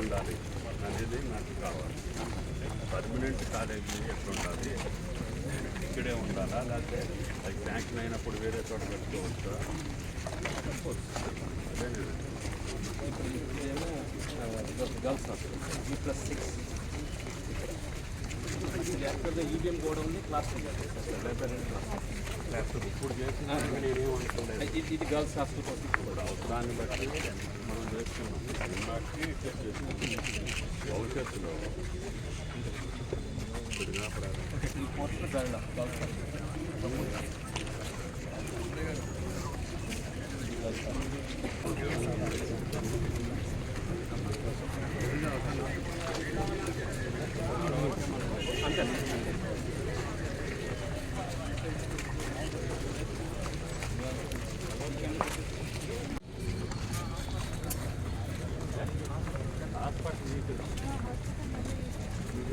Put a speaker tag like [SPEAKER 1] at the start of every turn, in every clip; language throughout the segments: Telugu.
[SPEAKER 1] ఉండాలి అనేది నాకు కావాలి పర్మనెంట్ కాలేజీ ఎట్లుండాలి ఇక్కడే ఉండాలా లేకపోతే అది బ్యాంకులు అయినప్పుడు వేరే చోట పెట్టుకోవచ్చా అదే
[SPEAKER 2] గర్ల్స్ ఈ plus six as per the EVM కూడా ఉంది క్లాస్ ఇది గర్ల్స్ హాస్టల్ కోసం
[SPEAKER 1] దాన్ని బట్టి మనం చేస్తున్నాం దాన్ని బట్టి భవిష్యత్తులో
[SPEAKER 2] ఈ post girl girls hostel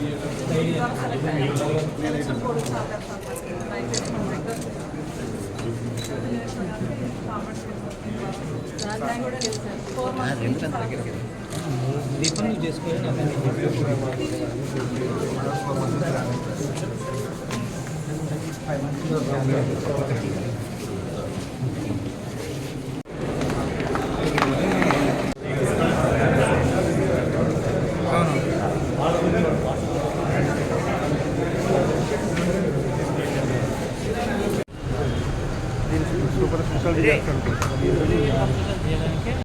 [SPEAKER 2] refund చేసుకోవాలి ఫైవ్ మంత్స్
[SPEAKER 3] సూపర్ స్పెషాలిటీ చేస్తాను